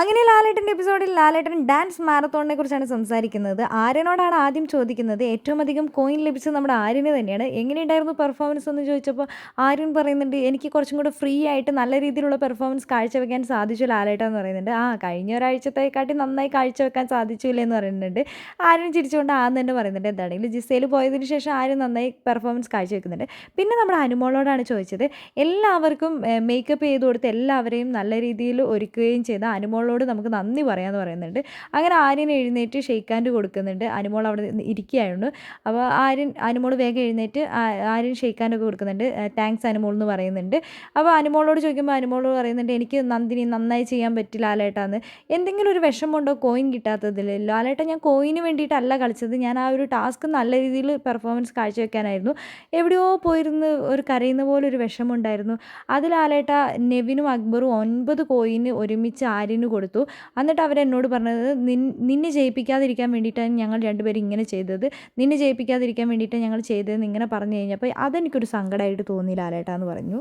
അങ്ങനെ ലാലേട്ടന്റെ എപ്പിസോഡിൽ ലാലേട്ടൻ ഡാൻസ് മാരത്തോണിനെ കുറിച്ചാണ് സംസാരിക്കുന്നത്. ആര്യനോടാണ് ആദ്യം ചോദിക്കുന്നത്. ഏറ്റവും അധികം കോയിൻ ലഭിച്ചത് നമ്മുടെ ആര്യന് തന്നെയാണ്. എങ്ങനെയുണ്ടായിരുന്നു പെർഫോമൻസ് എന്ന് ചോദിച്ചപ്പോൾ ആര്യൻ പറയുന്നുണ്ട് എനിക്ക് കുറച്ചും കൂടെ ഫ്രീ ആയിട്ട് നല്ല രീതിയിലുള്ള പെർഫോമൻസ് കാഴ്ചവെക്കാൻ സാധിച്ചു ലാലേട്ട എന്ന് പറയുന്നുണ്ട്. ആ കഴിഞ്ഞ ഒരാഴ്ചത്തെക്കാട്ടി നന്നായി കാഴ്ചവെക്കാൻ സാധിച്ചില്ല എന്ന് പറയുന്നുണ്ട്. ആര്യൻ ചിരിച്ചുകൊണ്ട് ആന്ന് തന്നെ പറയുന്നുണ്ട്. എന്താണെങ്കിലും ജിസയിൽ പോയതിന് ശേഷം ആര്യൻ നന്നായി പെർഫോമൻസ് കാഴ്ചവെക്കുന്നുണ്ട്. പിന്നെ നമ്മുടെ അനുമോളോടാണ് ചോദിച്ചത് എല്ലാവർക്കും മേക്കപ്പ് ചെയ്ത് കൊടുത്ത് എല്ലാവരെയും നല്ല രീതിയിൽ ഒരുക്കുകയും ചെയ്ത അനുമോളോട് നമുക്ക് നന്ദി പറയാമെന്ന് പറയുന്നുണ്ട്. അങ്ങനെ ആര്യൻ എഴുന്നേറ്റ് ഷെയ്ക്ക് ഹാൻഡ് കൊടുക്കുന്നുണ്ട്. അനുമോൾ അവിടെ ഇരിക്കുകയായിരുന്നു. അപ്പോൾ ആര്യൻ അനുമോൾ വേഗം എഴുന്നേറ്റ് ആര്യൻ ഷെയ്ക്ക് ഹാൻഡ് ഒക്കെ കൊടുക്കുന്നുണ്ട് താങ്ക്സ് അനുമോൾ എന്ന് പറയുന്നുണ്ട്. അപ്പോൾ അനുമോളോട് ചോദിക്കുമ്പോൾ അനുമോൾ പറയുന്നുണ്ട് എനിക്ക് നന്ദിനി നന്നായി ചെയ്യാൻ പറ്റില്ല ലാലേട്ടാന്ന്. എന്തെങ്കിലും ഒരു വിഷമമുണ്ടോ? കോയിൻ കിട്ടാത്തതിൽ ലാലേട്ട ഞാൻ കോയിന് വേണ്ടിയിട്ടല്ല കളിച്ചത്. ഞാൻ ആ ഒരു ടാസ്ക് നല്ല രീതിയിൽ പെർഫോമൻസ് കാഴ്ചവെക്കാനായിരുന്നു. എവിടെയോ പോയിരുന്ന് ഒരു കരയുന്ന പോലെ ഒരു വിഷമമുണ്ടായിരുന്നു അതിലാലേട്ട നെവിനും അക്ബറും ഒൻപത് കോയിന് ഒരുമിച്ച് ആര്യന് എന്നിട്ട് അവരെന്നോട് പറഞ്ഞത് നിന്നെ ജയിപ്പിക്കാതിരിക്കാൻ വേണ്ടിയിട്ടാണ് ഞങ്ങൾ രണ്ടുപേരും ഇങ്ങനെ ചെയ്തത്. നിന്നെ ജയിപ്പിക്കാതിരിക്കാൻ വേണ്ടിയിട്ടാണ് ഞങ്ങൾ ചെയ്തതെന്ന് ഇങ്ങനെ പറഞ്ഞു കഴിഞ്ഞപ്പോൾ അതെനിക്കൊരു സങ്കടമായിട്ട് തോന്നിയില്ല ലാലേട്ട എന്ന് പറഞ്ഞു.